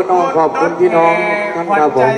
คุณน้องขอบคุณพี่น้องท่านครับผม